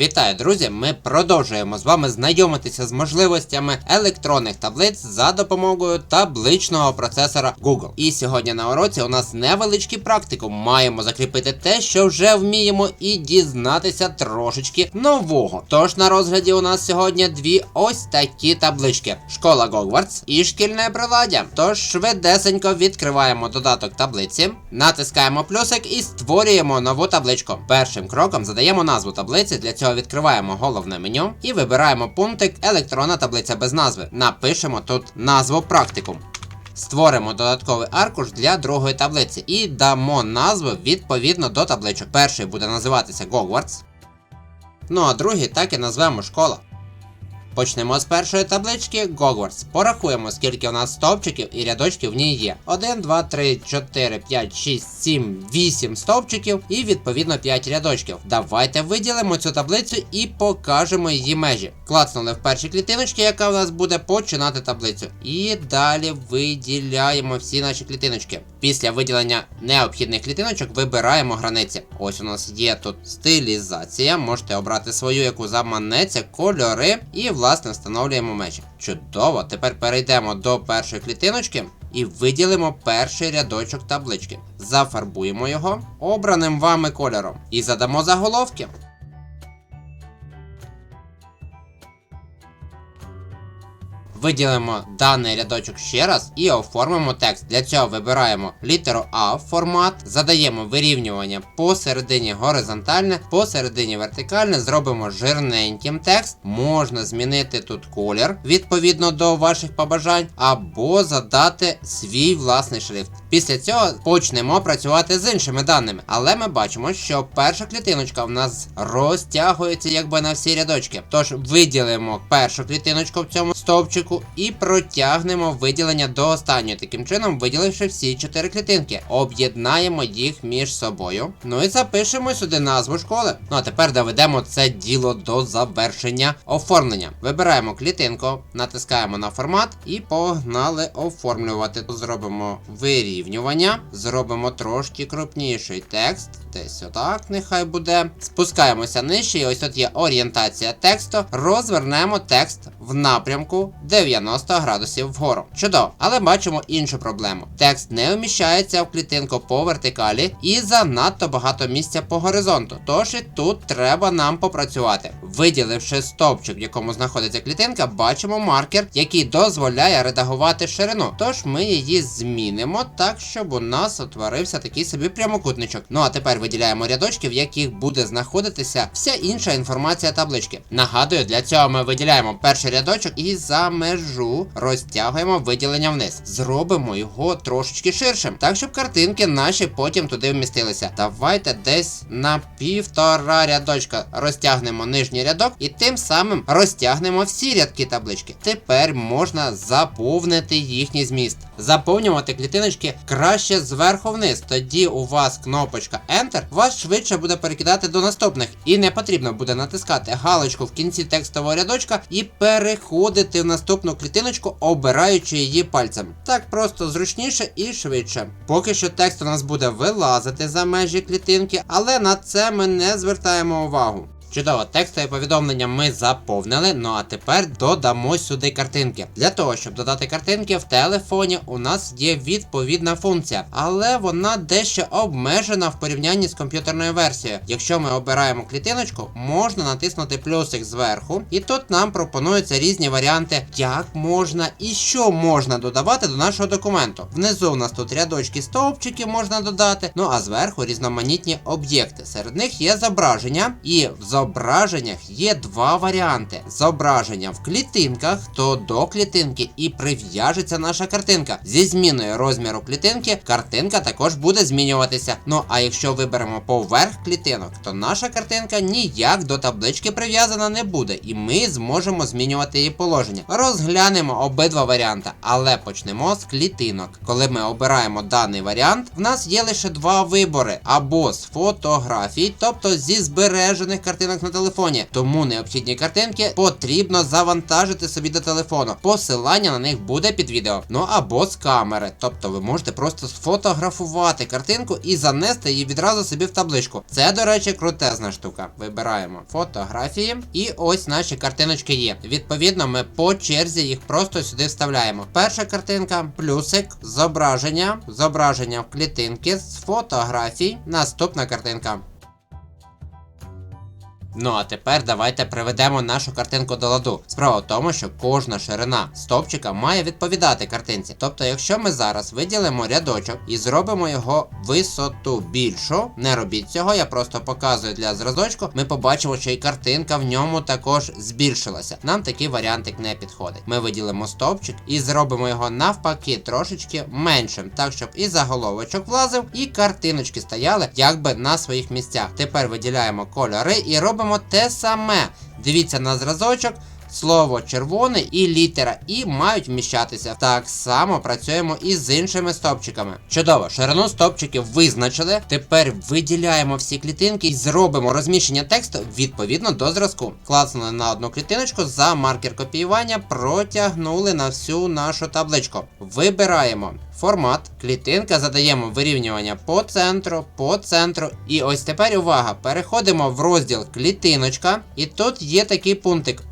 Вітаю, друзі! Ми продовжуємо з вами знайомитися з можливостями електронних таблиць за допомогою табличного процесора Google. І сьогодні на уроці у нас невеличкий практикум. Маємо закріпити те, що вже вміємо, і дізнатися трошечки нового. Тож на розгляді у нас сьогодні дві ось такі таблички: школа Гогвартс і шкільне приладдя. Тож швидесенько відкриваємо додаток таблиці, натискаємо плюсик і створюємо нову табличку. Першим кроком задаємо назву таблиці. Для цього відкриваємо головне меню і вибираємо пунктик електронна таблиця без назви. Напишемо тут назву практикум. Створимо додатковий аркуш для другої таблиці і дамо назву відповідно до табличок. Перший буде називатися Гогвартс. Ну а другий так і назвемо школа. Почнемо з першої таблички Гогвартс. Порахуємо, скільки у нас стовпчиків і рядочків в ній є. 1, 2, 3, 4, 5, 6, 7, 8 стовпчиків і відповідно 5 рядочків. Давайте виділимо цю таблицю і покажемо її межі. Клацнули в першій клітиночці, яка у нас буде починати таблицю. І далі виділяємо всі наші клітиночки. Після виділення необхідних клітиночок вибираємо границі. Ось у нас є тут стилізація. Можете обрати свою, яку заманеться, кольори, і власне встановлюємо межі. Чудово! Тепер перейдемо до першої клітиночки. І виділимо перший рядочок таблички. Зафарбуємо його обраним вами кольором. І задамо заголовки. Виділимо даний рядочок ще раз і оформимо текст. Для цього вибираємо літеру А формат, задаємо вирівнювання посередині горизонтальне, посередині вертикальне, зробимо жирненьким текст. Можна змінити тут колір відповідно до ваших побажань, або задати свій власний шрифт. Після цього почнемо працювати з іншими даними. Але ми бачимо, що перша клітиночка в нас розтягується якби на всі рядочки. Тож виділимо першу клітиночку в цьому стовпчику і протягнемо виділення до останньої. Таким чином, виділивши всі чотири клітинки, об'єднаємо їх між собою. Ну і запишемо сюди назву школи. Ну а тепер доведемо це діло до завершення оформлення. Вибираємо клітинку, натискаємо на формат і погнали оформлювати. Зробимо вирівнювання, зробимо трошки крупніший текст. Десь отак, нехай буде. Спускаємося нижче, і ось тут є орієнтація тексту. Розвернемо текст в напрямку 90 градусів вгору. Чудово, але бачимо іншу проблему. Текст не вміщається в клітинку по вертикалі і занадто багато місця по горизонту. Тож і тут треба нам попрацювати. Виділивши стовпчик, в якому знаходиться клітинка, бачимо маркер, який дозволяє редагувати ширину. Тож ми її змінимо так, щоб у нас утворився такий собі прямокутничок. Ну а тепер виділяємо рядочки, в яких буде знаходитися вся інша інформація таблички. Нагадую, для цього ми виділяємо перший рядочок і за межу розтягуємо виділення вниз. Зробимо його трошечки ширшим, так щоб картинки наші потім туди вмістилися. Давайте десь на півтора рядочка розтягнемо нижній рядок і тим самим розтягнемо всі рядки таблички. Тепер можна заповнити їхній зміст. Заповнювати клітиночки краще зверху вниз. Тоді у вас кнопочка Enter вас швидше буде перекидати до наступних. І не потрібно буде натискати галочку в кінці текстового рядочка і переходити в наступну клітиночку, обираючи її пальцем. Так просто зручніше і швидше. Поки що текст у нас буде вилазити за межі клітинки, але на це ми не звертаємо увагу. Чудово, текстові повідомлення ми заповнили. Ну а тепер додамо сюди картинки. Для того, щоб додати картинки в телефоні, у нас є відповідна функція, але вона дещо обмежена в порівнянні з комп'ютерною версією. Якщо ми обираємо клітиночку, можна натиснути плюсик зверху, і тут нам пропонуються різні варіанти, як можна і що можна додавати до нашого документу. Внизу у нас тут рядочки стовпчики можна додати, ну а зверху різноманітні об'єкти. Серед них є зображення, і в зображеннях є два варіанти: зображення в клітинках, то до клітинки і прив'яжеться наша картинка. Зі зміною розміру клітинки картинка також буде змінюватися. Ну а якщо виберемо поверх клітинок, то наша картинка ніяк до таблички прив'язана не буде, і ми зможемо змінювати її положення. Розглянемо обидва варіанти, але почнемо з клітинок. Коли ми обираємо даний варіант, в нас є лише два вибори: або з фотографій, тобто зі збережених картинок картинок на телефоні. Тому необхідні картинки потрібно завантажити собі до телефону. Посилання на них буде під відео. Ну або з камери. Тобто ви можете просто сфотографувати картинку і занести її відразу собі в табличку. Це, до речі, крутезна штука. Вибираємо фотографії, і ось наші картиночки є. Відповідно, ми по черзі їх просто сюди вставляємо. Перша картинка, плюсик, зображення, зображення в клітинки з фотографій. Наступна картинка. Ну а тепер давайте приведемо нашу картинку до ладу. Справа в тому, що кожна ширина стовпчика має відповідати картинці. Тобто, якщо ми зараз виділимо рядочок і зробимо його висоту більшу, не робіть цього, я просто показую для зразочку, ми побачимо, що і картинка в ньому також збільшилася. Нам такий варіантик не підходить. Ми виділимо стовпчик і зробимо його навпаки трошечки меншим, так щоб і заголовочок влазив, і картиночки стояли якби на своїх місцях. Тепер виділяємо кольори і робимо те саме. Дивіться на зразочок. Слово червоне і літера І мають вміщатися. Так само працюємо і з іншими стопчиками. Чудово, ширину стопчиків визначили. Тепер виділяємо всі клітинки і зробимо розміщення тексту відповідно до зразку. Клацнули на одну клітиночку за маркер копіювання, протягнули на всю нашу табличку. Вибираємо формат, клітинка, задаємо вирівнювання по центру, по центру. І ось тепер увага! Переходимо в розділ клітиночка, і тут є такий пунктик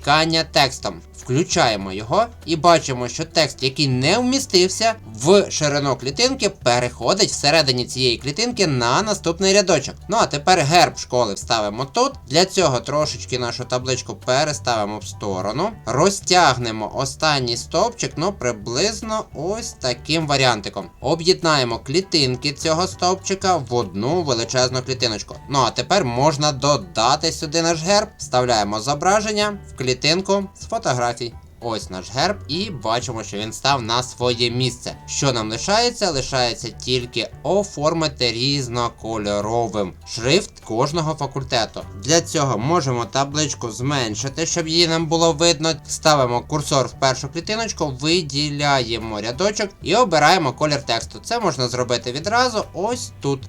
обтікання текстом. Включаємо його і бачимо, що текст, який не вмістився в ширину клітинки, переходить всередині цієї клітинки на наступний рядочок. Ну а тепер герб школи вставимо тут. Для цього трошечки нашу табличку переставимо в сторону. Розтягнемо останній стовпчик, ну приблизно ось таким варіантиком. Об'єднаємо клітинки цього стовпчика в одну величезну клітиночку. Ну а тепер можна додати сюди наш герб. Вставляємо зображення в клітинку з фотографій. Ось наш герб, і бачимо, що він став на своє місце. Що нам лишається? Лишається тільки оформити різнокольоровим шрифт кожного факультету. Для цього можемо табличку зменшити, щоб її нам було видно. Ставимо курсор в першу клітиночку, виділяємо рядочок і обираємо колір тексту. Це можна зробити відразу ось тут.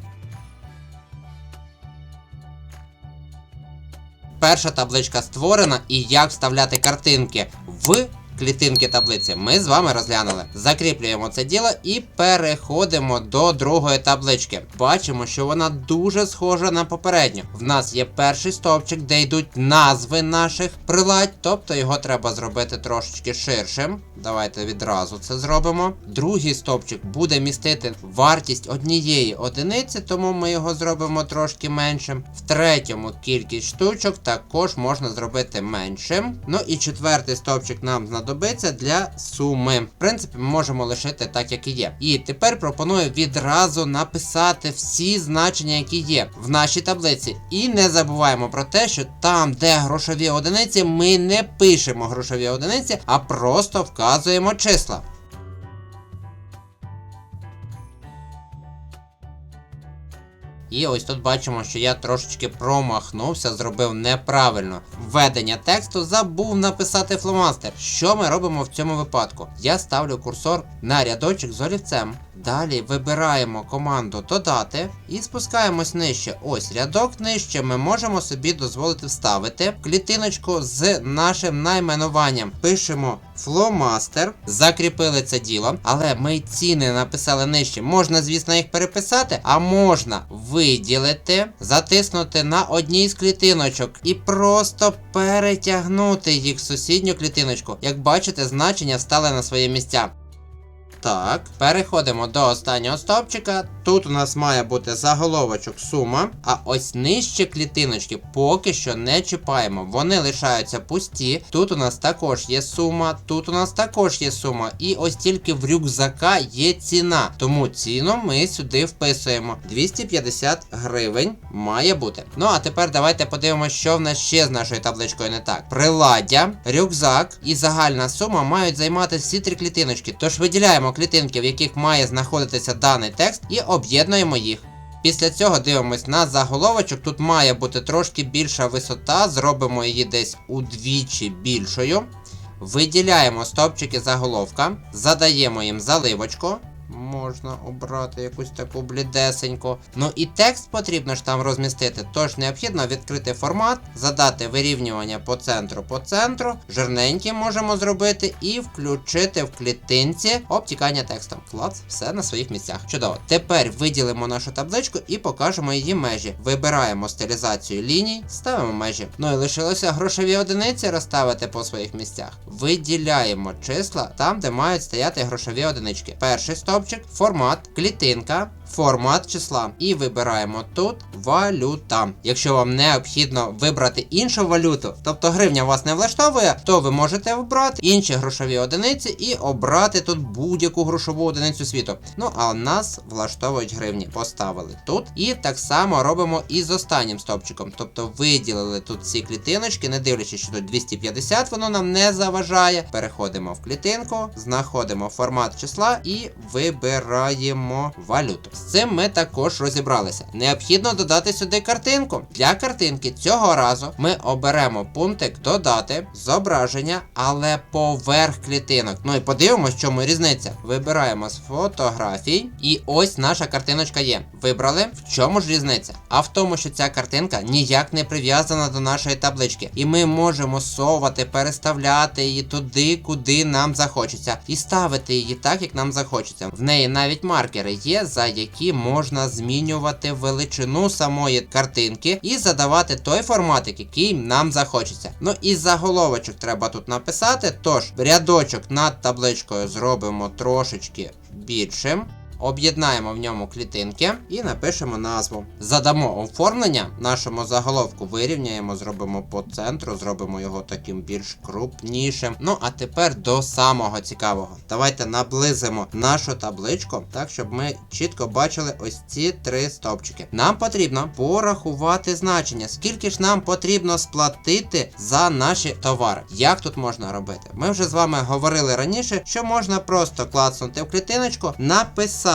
Перша табличка створена і як вставляти картинки в клітинки таблиці ми з вами розглянули. Закріплюємо це діло і переходимо до другої таблички. Бачимо, що вона дуже схожа на попередню. В нас є перший стовпчик, де йдуть назви наших приладь, тобто його треба зробити трошечки ширшим. Давайте відразу це зробимо. Другий стовпчик буде містити вартість однієї одиниці, тому ми його зробимо трошки меншим. В третьому кількість штучок також можна зробити меншим. Ну і четвертий стовпчик нам знадобиться для суми. В принципі, ми можемо лишити так, як і є. І тепер пропоную відразу написати всі значення, які є в нашій таблиці. І не забуваємо про те, що там, де грошові одиниці, ми не пишемо грошові одиниці, а просто вказуємо числа. І ось тут бачимо, що я трошечки промахнувся, зробив неправильно. Введення тексту забув написати фломастер. Що ми робимо в цьому випадку? Я ставлю курсор на рядочок з олівцем. Далі вибираємо команду Додати і спускаємось нижче. Ось рядок нижче ми можемо собі дозволити вставити клітиночку з нашим найменуванням. Пишемо фломастер, закріпили це діло, але ми ціни написали нижче. Можна, звісно, їх переписати, а можна виділити, затиснути на одній з клітиночок і просто перетягнути їх в сусідню клітиночку. Як бачите, значення стали на свої місця. Так, переходимо до останнього стовпчика. Тут у нас має бути заголовочок сума, а ось нижче клітиночки поки що не чіпаємо. Вони лишаються пусті. Тут у нас також є сума, тут у нас також є сума. І ось тільки в рюкзака є ціна. Тому ціну ми сюди вписуємо. 250 гривень має бути. Ну а тепер давайте подивимося, що в нас ще з нашою табличкою не так. Приладдя, рюкзак і загальна сума мають займати всі три клітиночки. Тож виділяємо клітинки, в яких має знаходитися даний текст, і об'єднуємо їх. Після цього дивимось на заголовочок. Тут має бути трошки більша висота, зробимо її десь удвічі більшою. Виділяємо стовпчики заголовка, задаємо їм заливочку. Можна обрати якусь таку блідесеньку. Ну і текст потрібно ж там розмістити. Тож необхідно відкрити формат, задати вирівнювання по центру по центру, жирненькі можемо зробити і включити в клітинці обтікання текстом. Клац, все на своїх місцях. Чудово. Тепер виділимо нашу табличку і покажемо її межі. Вибираємо стилізацію ліній, ставимо межі. Ну і лишилося грошові одиниці розставити по своїх місцях. Виділяємо числа там, де мають стояти грошові одинички. Перший стовпчик, формат, клітинка. Формат числа і вибираємо тут валюта. Якщо вам необхідно вибрати іншу валюту, тобто гривня вас не влаштовує, то ви можете вибрати інші грошові одиниці і обрати тут будь-яку грошову одиницю світу. Ну а нас влаштовують гривні. Поставили тут. І так само робимо і з останнім стовпчиком. Тобто виділили тут ці клітиночки, не дивлячись, що тут 250, воно нам не заважає. Переходимо в клітинку, знаходимо формат числа і вибираємо валюту. З цим ми також розібралися. Необхідно додати сюди картинку. Для картинки цього разу ми оберемо пунктик додати зображення, але поверх клітинок. Ну і подивимось, в чому різниця. Вибираємо з фотографій, і ось наша картиночка є. Вибрали, в чому ж різниця? А в тому, що ця картинка ніяк не прив'язана до нашої таблички. І ми можемо совати, переставляти її туди, куди нам захочеться, і ставити її так, як нам захочеться. В неї навіть маркери є, за які можна змінювати величину самої картинки і задавати той форматик, який нам захочеться. Ну і заголовочок треба тут написати. Тож, рядочок над табличкою зробимо трошечки більшим. Об'єднаємо в ньому клітинки і напишемо назву. Задамо оформлення нашому заголовку, вирівняємо, зробимо по центру, зробимо його таким більш крупнішим. Ну а тепер до самого цікавого. Давайте наблизимо нашу табличку, так щоб ми чітко бачили ось ці три стовпчики. Нам потрібно порахувати значення, скільки ж нам потрібно сплатити за наші товари. Як тут можна робити? Ми вже з вами говорили раніше, що можна просто клацнути в клітиночку, написати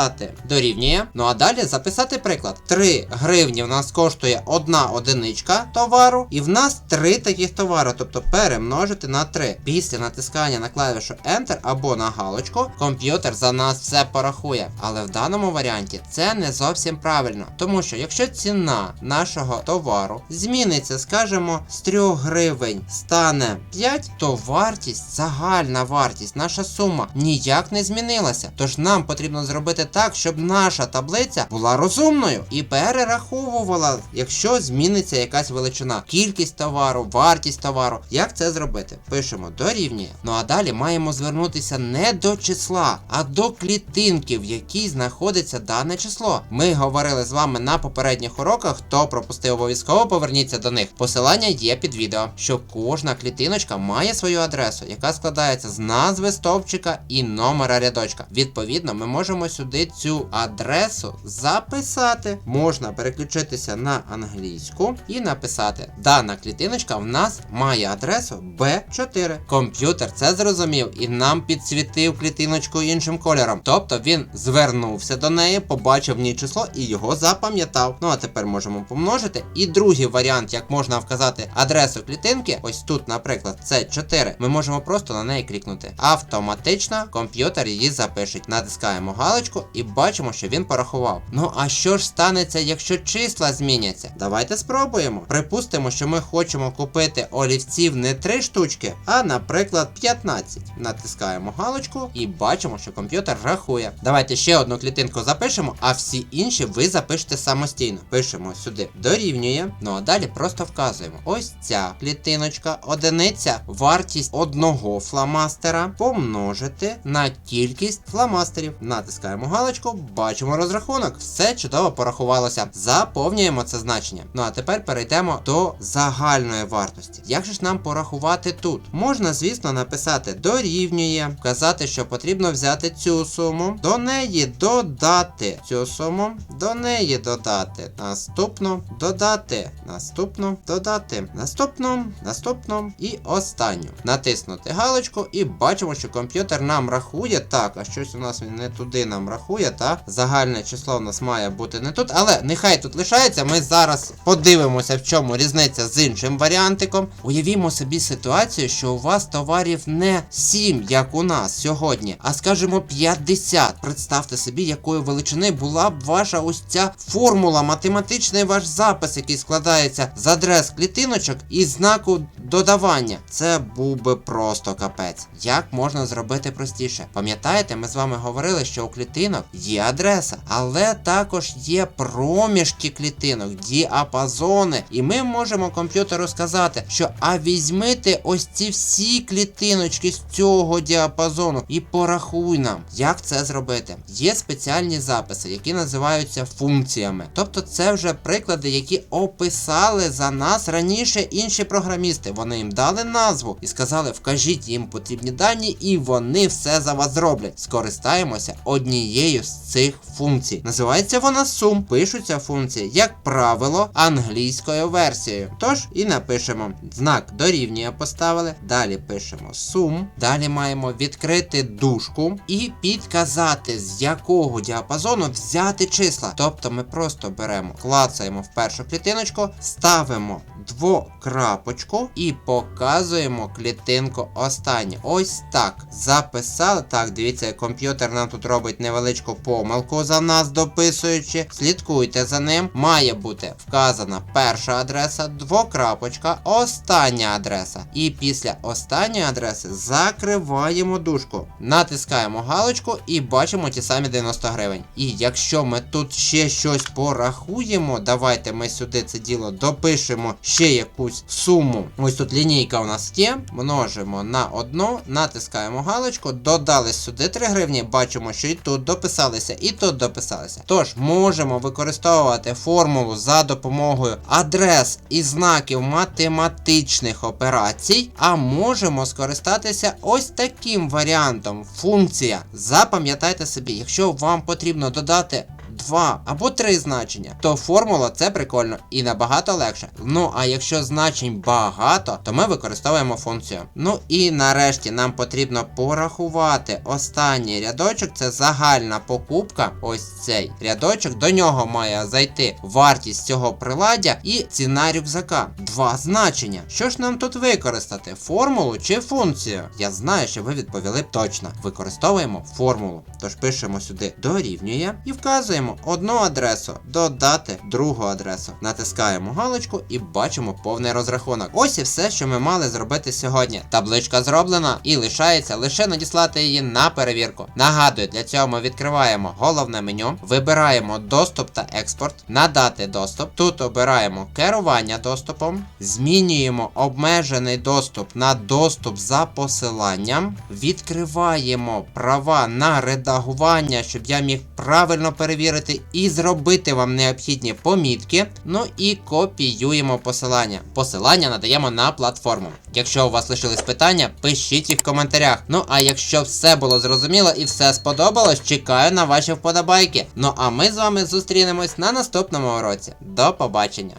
дорівнює. Ну а далі записати приклад. 3 гривні в нас коштує одна одиничка товару, і в нас три таких товари, тобто перемножити на 3. Після натискання на клавішу Enter або на галочку, комп'ютер за нас все порахує. Але в даному варіанті це не зовсім правильно. Тому що якщо ціна нашого товару зміниться, скажімо, з 3 гривень стане 5, то вартість, загальна вартість, наша сума ніяк не змінилася. Тож нам потрібно зробити так, щоб наша таблиця була розумною і перераховувала, якщо зміниться якась величина, кількість товару, вартість товару. Як це зробити? Пишемо дорівнює. Ну а далі маємо звернутися не до числа, а до клітинки, в якій знаходиться дане число. Ми говорили з вами на попередніх уроках. Хто пропустив обов'язково, поверніться до них. Посилання є під відео, що кожна клітиночка має свою адресу, яка складається з назви стовпчика і номера рядочка. Відповідно, ми можемо сюди цю адресу записати. Можна переключитися на англійську і написати: дана клітиночка в нас має адресу B4. Комп'ютер це зрозумів і нам підсвітив клітиночку іншим кольором. Тобто він звернувся до неї, побачив в ній число і його запам'ятав. Ну а тепер можемо помножити. І другий варіант, як можна вказати адресу клітинки, ось тут, наприклад, це 4. Ми можемо просто на неї клікнути. Автоматично комп'ютер її запишеть. Натискаємо галочку і бачимо, що він порахував. Ну а що ж станеться, якщо числа зміняться? Давайте спробуємо. Припустимо, що ми хочемо купити олівців не 3 штучки, а, наприклад, 15. Натискаємо галочку і бачимо, що комп'ютер рахує. Давайте ще одну клітинку запишемо, а всі інші ви запишете самостійно. Пишемо сюди дорівнює. Ну а далі просто вказуємо. Ось ця клітиночка, одиниця, вартість одного фломастера помножити на кількість фломастерів. Натискаємо галочку, бачимо розрахунок. Все чудово порахувалося. Заповнюємо це значення. Ну а тепер перейдемо до загальної вартості. Як же ж нам порахувати тут? Можна, звісно, написати дорівнює, вказати, що потрібно взяти цю суму, до неї додати цю суму, до неї додати наступну, додати наступну, додати наступну, наступну і останню. Натиснути галочку і бачимо, що комп'ютер нам рахує так, а щось у нас він не туди нам порахує, та загальне число в нас має бути не тут, але нехай тут лишається. Ми зараз подивимося, в чому різниця з іншим варіантиком. Уявімо собі ситуацію, що у вас товарів не 7, як у нас сьогодні, а скажімо 50. Представте собі, якої величини була б ваша ось ця формула, математичний ваш запис, який складається з адрес клітиночок і знаку додавання. Це був би просто капець. Як можна зробити простіше? Пам'ятаєте, ми з вами говорили, що у клітинок є адреса, але також є проміжки клітинок, діапазони. І ми можемо комп'ютеру сказати, що а візьмите ось ці всі клітиночки з цього діапазону і порахуй нам, як це зробити. Є спеціальні записи, які називаються функціями. Тобто це вже приклади, які описали за нас раніше інші програмісти. Вони їм дали назву і сказали, вкажіть їм потрібні дані, і вони все за вас зроблять. Скористаємося однією з цих функцій. Називається вона сум. Пишуться функції, як правило, англійською версією. Тож і напишемо знак дорівнює поставили. Далі пишемо сум. Далі маємо відкрити дужку і підказати, з якого діапазону взяти числа. Тобто ми просто беремо, клацаємо в першу клітиночку, ставимо двокрапочку і показуємо клітинку останню. Ось так. Записали. Так, дивіться, комп'ютер нам тут робить невеличку помилку за нас дописуючи. Слідкуйте за ним. Має бути вказана перша адреса, двокрапочка, остання адреса. І після останньої адреси закриваємо дужку. Натискаємо галочку і бачимо ті самі 90 гривень. І якщо ми тут ще щось порахуємо, давайте ми сюди це діло допишемо ще якусь суму. Ось тут лінійка у нас є. Множимо на одну, натискаємо галочку, додали сюди 3 гривні. Бачимо, що і тут дописалися, і тут дописалися. Тож можемо використовувати формулу за допомогою адрес і знаків математичних операцій, а можемо скористатися ось таким варіантом. Функція. Запам'ятайте собі, якщо вам потрібно додати. Два або три значення, то формула це прикольно і набагато легше. Ну а якщо значень багато, то ми використовуємо функцію. Ну і нарешті нам потрібно порахувати останній рядочок, це загальна покупка. Ось цей рядочок. До нього має зайти вартість цього приладдя і ціна рюкзака. Два значення. Що ж нам тут використати? Формулу чи функцію? Я знаю, що ви відповіли б точно. Використовуємо формулу. Тож пишемо сюди дорівнює і вказуємо одну адресу, додати другу адресу. Натискаємо галочку і бачимо повний розрахунок. Ось і все, що ми мали зробити сьогодні. Табличка зроблена і лишається лише надіслати її на перевірку. Нагадую, для цього ми відкриваємо головне меню, вибираємо доступ та експорт, надати доступ. Тут обираємо керування доступом, змінюємо обмежений доступ на доступ за посиланням, відкриваємо права на редагування, щоб я міг правильно перевірити і зробити вам необхідні помітки. Ну і копіюємо посилання. Посилання надаємо на платформу. Якщо у вас лишились питання, пишіть їх в коментарях. Ну а якщо все було зрозуміло і все сподобалось, чекаю на ваші вподобайки. Ну а ми з вами зустрінемось на наступному уроці. До побачення!